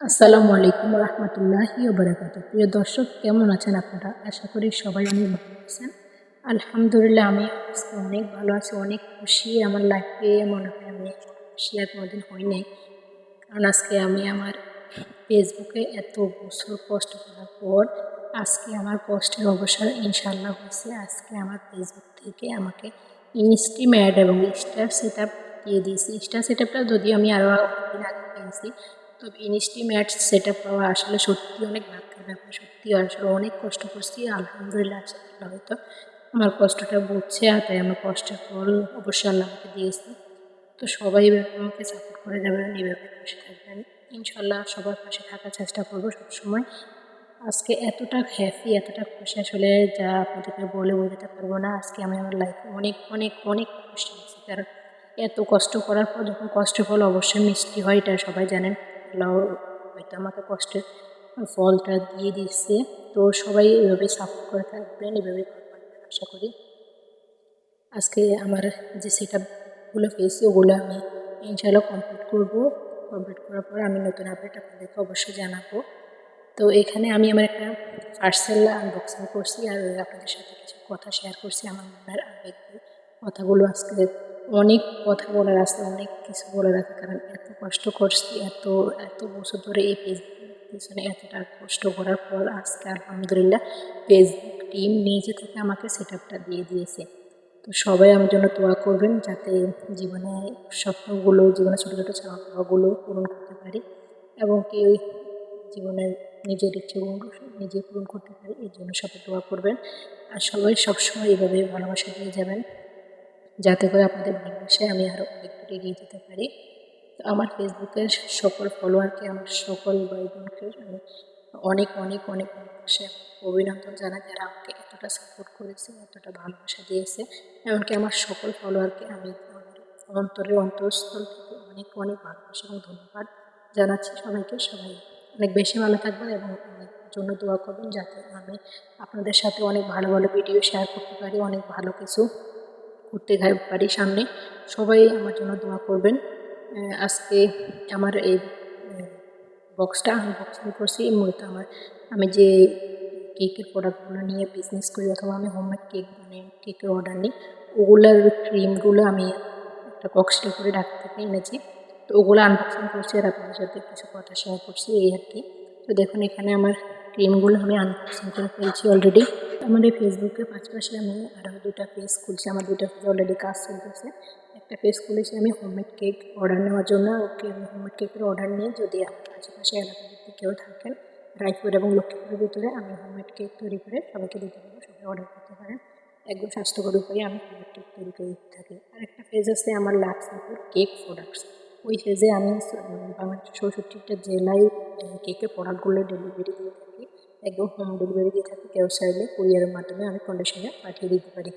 আসসালামু আলাইকুম রহমতুল্লাহি বারাকাত প্রিয় দর্শক, কেমন আছেন আপনারা? আশা করি সবাই অনেক ভালো আছেন। আলহামদুলিল্লাহ, আমি আজকে অনেক ভালো আছি, অনেক খুশি। আমার লাইফে মনে হয় আমি খুশি আর কোনোদিন হই নাই। কারণ আজকে আমি আমার ফেসবুকে এত বছর কষ্ট করার পর আজকে আমার কষ্টের অবসর ইনশাল্লাহ হয়েছে। আজকে আমার ফেসবুক থেকে আমাকে ইনস্টিম্যাট এবং স্টার সেট আপ দিয়ে দিয়েছি। স্টার সেট আপটা যদিও আমি আরও দিন আগে পেয়েছি তবে ইনস্টিম্যাট সেট আপ পাওয়া আসলে সত্যি অনেক ভাগ্যের ব্যাপার সত্যি আসলে অনেক কষ্ট করছি, আলহামদুলিল্লাহ হয়তো আমার কষ্টটা বুঝছে আর তাই আমার কষ্টের ফল অবশ্যই আল্লাহ আমাকে দিয়েছে। তো সবাই আমাকে সাপোর্ট করে যাবেন এভাবে পাশে থাকবেন ইনশাল্লাহ সবার পাশে থাকার চেষ্টা করব সবসময়। আজকে এতটা হ্যাপি এতটা খুশি আসলে যা আপনাদেরকে বলে বোঝাতে পারব না। আজকে আমি আমার লাইফে অনেক অনেক অনেক খুশি হয়েছি। কারণ এত কষ্ট করার পর যখন কষ্টের ফল অবশ্যই মিষ্টি হয়, এটা সবাই জানেন। আল্লাহ হয়তো আমাকে কষ্টের ফলটা দিয়ে দিচ্ছে। তো সবাই এভাবে সাপোর্ট করে থাকবেন, এভাবে আশা করি। আজকে আমার যে সেট আপগুলো পেয়েছি ওগুলো আমি ইনশাল্লাহ কমপ্লিট করব। কমপ্লিট করার পর আমি নতুন আপডেট আপনাদেরকে অবশ্যই জানাব। তো এখানে আমি আমার একটা পার্সেল আনবক্সিং করছি আর আপনাদের সাথে কিছু কথা শেয়ার করছি। আমার মনের আবেগ কথাগুলো আজকে অনেক কথা বলার আছে, অনেক কিছু বলার আছে, কারণ এত কষ্ট করছি, এত এত বছর ধরে এই ফেসবুক পিছনে এতটা কষ্ট করার পর আজকে আলহামদুলিল্লাহ ফেসবুক টিম নিজে থেকে আমাকে সেট আপটা দিয়ে দিয়েছে। তো সবাই আমার জন্য তোয়া করবেন যাতে জীবনে স্বপ্নগুলো জীবনে ছোটো ছোটো চাওয়া পাওয়াগুলো পূরণ করতে পারি এবং কি জীবনে নিজের ইচ্ছেগুলো নিজে পূরণ করতে পারি এই জন্য সবাই দোয়া করবেন। আর সবাই সবসময় এভাবে ভালোবাসা দিয়ে যাবেন, যাতে করে আপনাদের ভালোবাসায় আমি আরও অনেক দূর এগিয়ে যেতে পারি। আমার ফেসবুকের সকল ফলোয়ারকে আমার সকল ভাই বোনকে আমি অনেক অনেক অনেক ভালোবাসা অভিনন্দন জানাই। যারা আমাকে এতটা সাপোর্ট করেছে, এতটা ভালোবাসা দিয়েছে, এমনকি আমার সকল ফলোয়ারকে আমি অন্তরের অন্তঃস্থল থেকে অনেক অনেক ভালোবাসা এবং ধন্যবাদ জানাচ্ছি সবাইকে। সবাই অনেক বেশি ভালো থাকবেন এবং আমার জন্য দোয়া করবেন যাতে আমি আপনাদের সাথে অনেক ভালো ভালো ভিডিও শেয়ার করতে পারি, অনেক ভালো কিছু করতে পারি সামনে। সবাই আমার জন্য দোয়া করবেন। আজকে আমার এই বক্সটা আনবক্সিং করছি। মূলত আমার, আমি যে কেকের প্রোডাক্টগুলো নিয়ে বিজনেস করি অথবা আমি হোমমেড কেক মানে কেকের অর্ডার নিই, ওগুলোর ক্রিমগুলো আমি একটা বক্সটা করে ডাক্তার থেকে এনেছি। তো ওগুলো আনবক্সিং করছি আর আপনাদের সাথে কিছু কথা শেয়ার করছি এই আর কি। তো দেখুন, এখানে আমার ক্রিমগুলো আমি আনবক্সিং করে ফেলছি অলরেডি আমার এই ফেসবুকের পাশাপাশি আমি আরও দুটা পেজ খুলছি। আমার দুটা পেজ অলরেডি কাজ চলতেছে একটা পেজ খুলেছি আমি হোমমেড কেক অর্ডার নেওয়ার জন্য ওকে আমি হোমমেড কেকের অর্ডার নিয়ে যদি আমার আশেপাশে এলাকার কেউ থাকেন, রায়পুর এবং লক্ষ্মীপুরের ভিতরে আমি হোমমেড কেক তৈরি করে সবাইকে দিতে পারব, সবাই অর্ডার করতে পারেন একদম স্বাস্থ্যকর উপায়ে আমি হোমমেড কেক তৈরি করে দিতে থাকি। আর একটা পেজ আছে আমার লাক্সাপুর কেক প্রোডাক্টস ওই পেজে আমি বাংলাদেশের চৌষট্টিটা জেলায় কেকের প্রোডাক্টগুলো ডেলিভারি দিয়ে থাকি। একদম হোম ডেলিভারি দিয়ে থাকি, কেউ চাইলে কুরিয়ারের মাধ্যমে আমি কন্ডিশনে পাঠিয়ে দিতে পারি।